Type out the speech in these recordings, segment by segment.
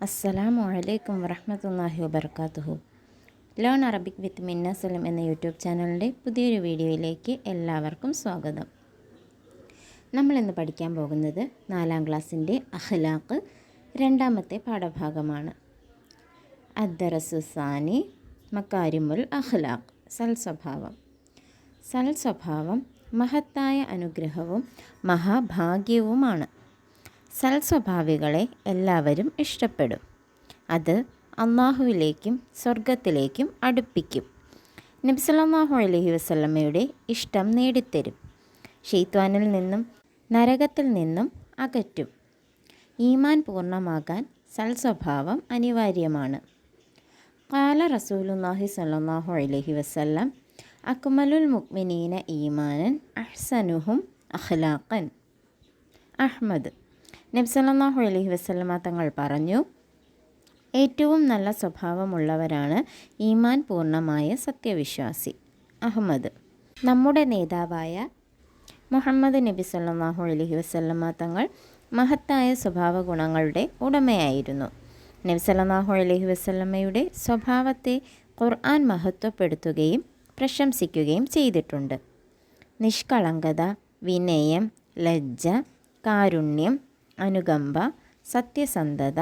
അസ്സലാമു അലൈക്കും വറഹ്മത്തുള്ളാഹി വബർക്കാത്തുഹു ലേൺ അറബിക് വിത്ത് മിന്ന സലം എന്ന യൂട്യൂബ് ചാനലിന്റെ പുതിയൊരു വീഡിയോയിലേക്ക് എല്ലാവർക്കും സ്വാഗതം. നമ്മളിന്ന് പഠിക്കാൻ പോകുന്നത് നാലാം ക്ലാസ്സിന്റെ അഖ്ലാഖ് രണ്ടാമത്തെ പാഠഭാഗമാണ്. അദ്ദറസുസാനി മക്കാരിമുൽ അഖ്ലാഖ്. സൽ സ്വഭാവം സൽ സ്വഭാവം മഹത്തായ അനുഗ്രഹവും മഹാഭാഗ്യവുമാണ്. സൽസ്വഭാവികളെ എല്ലാവരും ഇഷ്ടപ്പെടും. അത് അള്ളാഹുവിലേക്കും സ്വർഗത്തിലേക്കും അടുപ്പിക്കും. നബ്സലാഹു അലഹി വസ്ലമയുടെ ഇഷ്ടം നേടിത്തരും. ഷെയ്ത്വാനിൽ നിന്നും നരകത്തിൽ നിന്നും അകറ്റും. ഈമാൻ പൂർണമാകാൻ സൽസ്വഭാവം അനിവാര്യമാണ്. കാല റസൂലുല്ലാഹി സല്ലാഹു അലഹി വസ്ല്ലാം അക്മലുൽ മുക്മിനീന ഈമാനൻ അഹ്സനുഹും അഖ്ലാഖൻ. അഹ്മദ് നബ്സല്ലാഹു അലഹി വസ്ലമ തങ്ങൾ പറഞ്ഞു ഏറ്റവും നല്ല സ്വഭാവമുള്ളവരാണ് ഈമാൻ പൂർണമായ സത്യവിശ്വാസി. അഹമ്മദ്. നമ്മുടെ നേതാവായ മുഹമ്മദ് നബി സല്ലാഹു അലഹി വസ്ലമ തങ്ങൾ മഹത്തായ സ്വഭാവ ഗുണങ്ങളുടെ ഉടമയായിരുന്നു. നബി സല്ലാഹു അലഹി വസ്ലമയുടെ സ്വഭാവത്തെ ഖുർആൻ മഹത്വപ്പെടുത്തുകയും പ്രശംസിക്കുകയും ചെയ്തിട്ടുണ്ട്. നിഷ്കളങ്കത വിനയം ലജ്ജ കാരുണ്യം അനുകമ്പ സത്യസന്ധത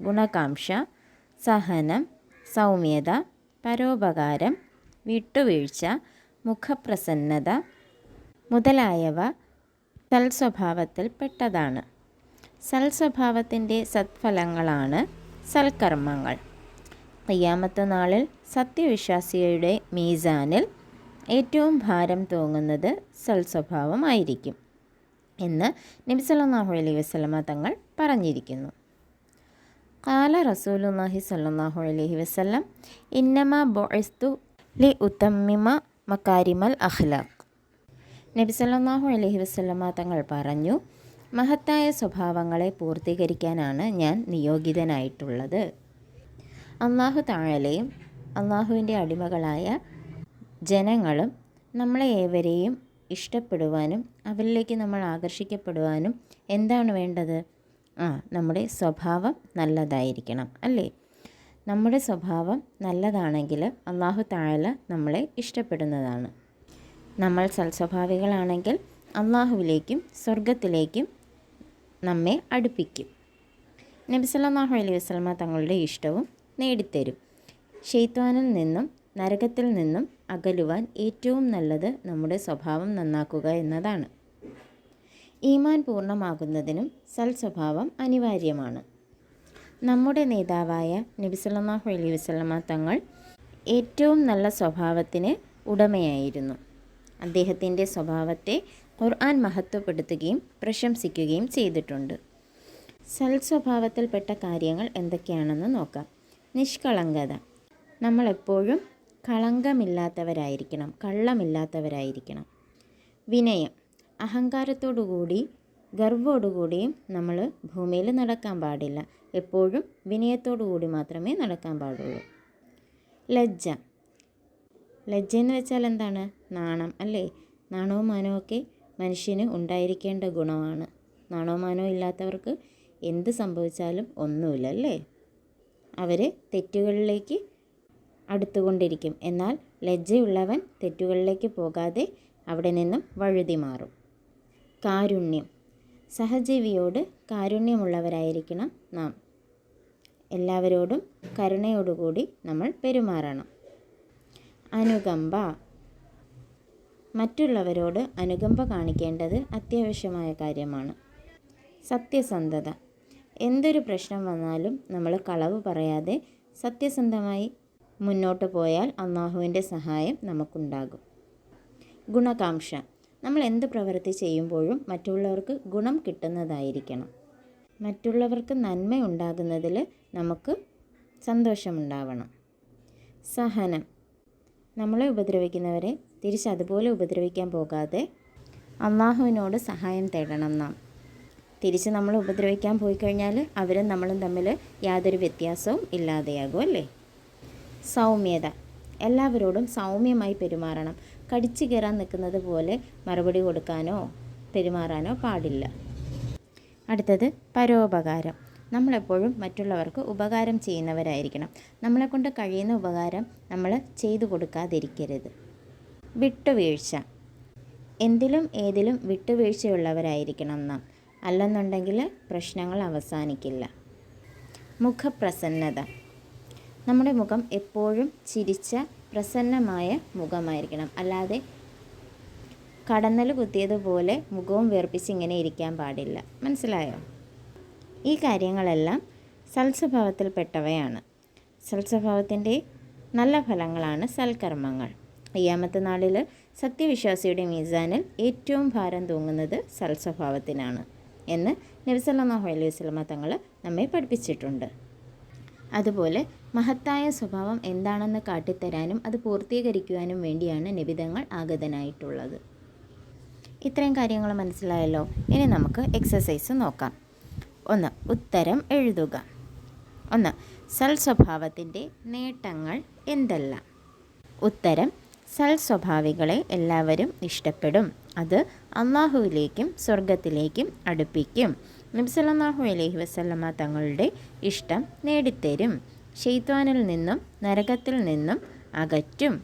ഗുണകാംക്ഷ സഹനം സൗമ്യത പരോപകാരം വിട്ടുവീഴ്ച മുഖപ്രസന്നത മുതലായവ സൽസ്വഭാവത്തിൽപ്പെട്ടതാണ് സൽസ്വഭാവത്തിന്റെ സത്ഫലങ്ങളാണ് സൽക്കർമ്മങ്ങൾ. കയ്യാമത്ത നാളിൽ സത്യവിശ്വാസിയുടെ മീസാനിൽ ഏറ്റവും ഭാരം തൂങ്ങുന്നത് സൽസ്വഭാവമായിരിക്കും. എന്ന് നബി അലൈഹി വസല്ലമ തങ്ങൾ പറഞ്ഞിരിക്കുന്നു. കാല റസൂലുല്ലാഹി സല്ലാഹു അലൈഹി വസ്ലം ഇന്നമ ബൊഇസ്തു ലി ഉത്തമ്മിമ മക്കാരിമൽ അഖ്ലാഖ്. നബി സല്ലല്ലാഹു അലൈഹി വസ്ലമ തങ്ങൾ പറഞ്ഞു മഹത്തായ സ്വഭാവങ്ങളെ പൂർത്തീകരിക്കാനാണ് ഞാൻ നിയോഗിതനായിട്ടുള്ളത്. അള്ളാഹു താഴലെയും അള്ളാഹുവിന്റെ അടിമകളായ ജനങ്ങളും നമ്മളെ ഏവരെയും ഇഷ്ടപ്പെടുവാനും അവരിലേക്ക് നമ്മൾ ആകർഷിക്കപ്പെടുവാനും എന്താണ് വേണ്ടത്? ആ നമ്മുടെ സ്വഭാവം നല്ലതായിരിക്കണം അല്ലേ? നമ്മുടെ സ്വഭാവം നല്ലതാണെങ്കിൽ അള്ളാഹു താഴല നമ്മളെ ഇഷ്ടപ്പെടുന്നതാണ്. നമ്മൾ സൽസ്വഭാവികളാണെങ്കിൽ അള്ളാഹുവിലേക്കും സ്വർഗത്തിലേക്കും നമ്മെ അടുപ്പിക്കും. നബി അലൈഹി വസല്ലമ തങ്ങളുടെ ഇഷ്ടവും നേടിത്തരും. ഷെയ്ത്വാനിൽ നിന്നും നരകത്തിൽ നിന്നും അകലുവാൻ ഏറ്റവും നല്ലത് നമ്മുടെ സ്വഭാവം നന്നാക്കുക എന്നതാണ്. ഈമാൻ പൂർണമാകുന്നതിനും സൽ സ്വഭാവം അനിവാര്യമാണ്. നമ്മുടെ നേതാവായ നബി സല്ലല്ലാഹു അലൈഹി വസല്ലമ തങ്ങൾ ഏറ്റവും നല്ല സ്വഭാവത്തിന് ഉടമയായിരുന്നു. അദ്ദേഹത്തിന്റെ സ്വഭാവത്തെ ഖുർആൻ മഹത്വപ്പെടുത്തുകയും പ്രശംസിക്കുകയും ചെയ്തിട്ടുണ്ട്. സൽ സ്വഭാവത്തിൽപ്പെട്ട കാര്യങ്ങൾ എന്തൊക്കെയാണെന്ന് നോക്കാം. നിഷ്കളങ്കത. നമ്മളെപ്പോഴും കളങ്കമില്ലാത്തവരായിരിക്കണം കള്ളമില്ലാത്തവരായിരിക്കണം. വിനയം. അഹങ്കാരത്തോടുകൂടി ഗർവോടുകൂടിയും നമ്മൾ ഭൂമിയിൽ നടക്കാൻ പാടില്ല. എപ്പോഴും വിനയത്തോടുകൂടി മാത്രമേ നടക്കാൻ പാടുള്ളൂ. ലജ്ജ. ലജ്ജ എന്ന് വെച്ചാൽ എന്താണ്? നാണം അല്ലേ? നാണവും മാനവും ഒക്കെ മനുഷ്യന് ഉണ്ടായിരിക്കേണ്ട ഗുണമാണ്. നാണവും മാനവും ഇല്ലാത്തവർക്ക് എന്ത് സംഭവിച്ചാലും ഒന്നുമില്ല അല്ലേ? അവർ തെറ്റുകളിലേക്ക് അടുത്തുകൊണ്ടിരിക്കും. എന്നാൽ ലജ്ജയുള്ളവൻ തെറ്റുകളിലേക്ക് പോകാതെ അവിടെ നിന്നും വഴുതി മാറും. കാരുണ്യം. സഹജീവിയോട് കാരുണ്യമുള്ളവരായിരിക്കണം നാം. എല്ലാവരോടും കരുണയോടുകൂടി നമ്മൾ പെരുമാറണം. അനുകമ്പ. മറ്റുള്ളവരോട് അനുകമ്പ കാണിക്കേണ്ടത് അത്യാവശ്യമായ കാര്യമാണ്. സത്യസന്ധത. എന്തൊരു പ്രശ്നം വന്നാലും നമ്മൾ കളവ് പറയാതെ സത്യസന്ധമായി മുന്നോട്ട് പോയാൽ അള്ളാഹുവിന്റെ സഹായം നമുക്കുണ്ടാകും. ഗുണകാംക്ഷ. നമ്മൾ എന്ത് പ്രവൃത്തി ചെയ്യുമ്പോഴും മറ്റുള്ളവർക്ക് ഗുണം കിട്ടുന്നതായിരിക്കണം. മറ്റുള്ളവർക്ക് നന്മ ഉണ്ടാകുന്നതിൽ നമുക്ക് സന്തോഷമുണ്ടാവണം. സഹനം. നമ്മളെ ഉപദ്രവിക്കുന്നവരെ തിരിച്ചതുപോലെ ഉപദ്രവിക്കാൻ പോകാതെ അള്ളാഹുവിനോട് സഹായം തേടണം നാം. തിരിച്ച് നമ്മൾ ഉപദ്രവിക്കാൻ പോയി കഴിഞ്ഞാൽ അവരും നമ്മളും തമ്മിൽ യാതൊരു വ്യത്യാസവും ഇല്ലാതെയാകും അല്ലേ? സൗമ്യത. എല്ലാവരോടും സൗമ്യമായി പെരുമാറണം. കടിച്ചു കയറാൻ നിൽക്കുന്നത് പോലെ മറുപടി കൊടുക്കാനോ പെരുമാറാനോ പാടില്ല. അടുത്തത് പരോപകാരം. നമ്മളെപ്പോഴും മറ്റുള്ളവർക്ക് ഉപകാരം ചെയ്യുന്നവരായിരിക്കണം. നമ്മളെക്കൊണ്ട് കഴിയുന്ന ഉപകാരം നമ്മൾ ചെയ്തു കൊടുക്കാതിരിക്കരുത്. വിട്ടുവീഴ്ച. എന്തിലും ഏതിലും വിട്ടുവീഴ്ചയുള്ളവരായിരിക്കണം നാം. അല്ലെന്നുണ്ടെങ്കിൽ പ്രശ്നങ്ങൾ അവസാനിക്കില്ല. മുഖപ്രസന്നത. നമ്മുടെ മുഖം എപ്പോഴും ചിരിച്ച പ്രസന്നമായ മുഖമായിരിക്കണം. അല്ലാതെ കടന്നൽ കുത്തിയതുപോലെ മുഖവും വേർപ്പിച്ച് ഇങ്ങനെ ഇരിക്കാൻ പാടില്ല. മനസ്സിലായോ? ഈ കാര്യങ്ങളെല്ലാം സൽസ്വഭാവത്തിൽപ്പെട്ടവയാണ്. സൽസ്വഭാവത്തിന്റെ നല്ല ഫലങ്ങളാണ് സൽക്കർമ്മങ്ങൾ. അയ്യാമത്തെ നാളിൽ സത്യവിശ്വാസിയുടെ മീസാനിൽ ഏറ്റവും ഭാരം തൂങ്ങുന്നത് സൽസ്വഭാവത്തിനാണ് എന്ന് നബിസല്ലാഹു അലൈഹി വസ്ലമ തങ്ങൾ നമ്മെ പഠിപ്പിച്ചിട്ടുണ്ട്. അതുപോലെ മഹത്തായ സ്വഭാവം എന്താണെന്ന് കാട്ടിത്തരാനും അത് പൂർത്തീകരിക്കുവാനും വേണ്ടിയാണ് നിബിതങ്ങൾ ആഗതനായിട്ടുള്ളത്. ഇത്രയും കാര്യങ്ങൾ മനസ്സിലായല്ലോ. ഇനി നമുക്ക് എക്സസൈസ് നോക്കാം. ഒന്ന് ഉത്തരം എഴുതുക. ഒന്ന് സൽസ്വഭാവത്തിന്റെ നേട്ടങ്ങൾ എന്തെല്ലാം? ഉത്തരം സൽസ്വഭാവികളെ എല്ലാവരും ഇഷ്ടപ്പെടും. അത് അള്ളാഹുവിലേക്കും സ്വർഗത്തിലേക്കും അടുപ്പിക്കും. നബ്സല്ലാഹു അലൈഹി വസല്ലമ്മ തങ്ങളുടെ ഇഷ്ടം നേടിത്തരും. ഷെയ്ത്വാനിൽ നിന്നും നരകത്തിൽ നിന്നും അകറ്റും.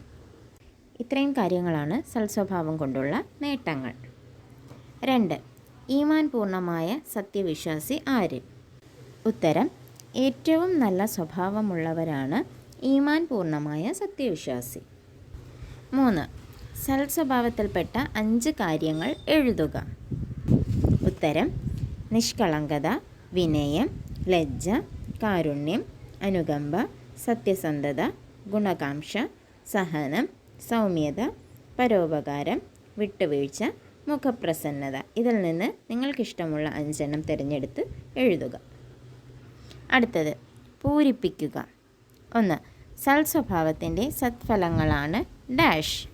ഇത്രയും കാര്യങ്ങളാണ് സൽസ്വഭാവം കൊണ്ടുള്ള നേട്ടങ്ങൾ. രണ്ട് ഈമാൻ പൂർണമായ സത്യവിശ്വാസി ആര്? ഉത്തരം ഏറ്റവും നല്ല സ്വഭാവമുള്ളവരാണ് ഈമാൻ പൂർണമായ സത്യവിശ്വാസി. മൂന്ന് സൽസ്വഭാവത്തിൽപ്പെട്ട അഞ്ച് കാര്യങ്ങൾ എഴുതുക. ഉത്തരം നിഷ്കളങ്കത വിനയം ലജ്ജ കാരുണ്യം അനുകമ്പ സത്യസന്ധത ഗുണകാംക്ഷ സഹനം സൗമ്യത പരോപകാരം വിട്ടുവീഴ്ച മുഖപ്രസന്നത. ഇതിൽ നിന്ന് നിങ്ങൾക്കിഷ്ടമുള്ള അഞ്ചെണ്ണം തിരഞ്ഞെടുത്ത് എഴുതുക. അടുത്തത് പൂരിപ്പിക്കുക. ഒന്ന് സൽസ്വഭാവത്തിന്റെ സത്ഫലങ്ങളാണ് ഡാഷ്.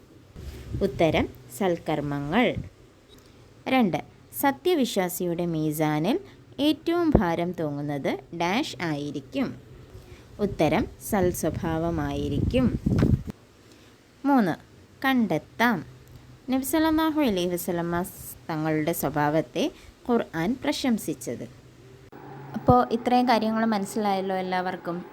ഉത്തരം സൽക്കർമ്മങ്ങൾ. രണ്ട് സത്യവിശ്വാസിയുടെ മീസാനിൽ ഏറ്റവും ഭാരം തൂങ്ങുന്നത് ഡാഷ് ആയിരിക്കും. ഉത്തരം സൽസ്വഭാവമായിരിക്കും. മൂന്ന് കണ്ടെത്താം. നബ്സലാഹു അലൈഹി വസല്ലമ തങ്ങളുടെ സ്വഭാവത്തെ ഖുർആൻ പ്രശംസിച്ചത്. അപ്പോൾ ഇത്രയും കാര്യങ്ങൾ മനസ്സിലായല്ലോ എല്ലാവർക്കും?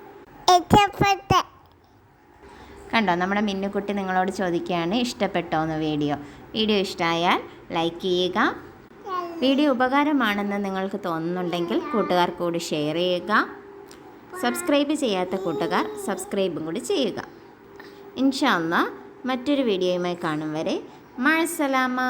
കണ്ടോ നമ്മുടെ മിന്നുക്കുട്ടി നിങ്ങളോട് ചോദിക്കുകയാണ് ഇഷ്ടപ്പെട്ടോ എന്ന് വീഡിയോ. വീഡിയോ ഇഷ്ടമായാൽ ലൈക്ക് ചെയ്യുക. വീഡിയോ ഉപകാരമാണെന്ന് നിങ്ങൾക്ക് തോന്നുന്നുണ്ടെങ്കിൽ കൂട്ടുകാർ കൂടി ഷെയർ ചെയ്യുക. സബ്സ്ക്രൈബ് ചെയ്യാത്ത കൂട്ടുകാർ സബ്സ്ക്രൈബും കൂടി ചെയ്യുക. ഇൻഷാല്ല മറ്റൊരു വീഡിയോയുമായി കാണും വരെ. മഴസലാമ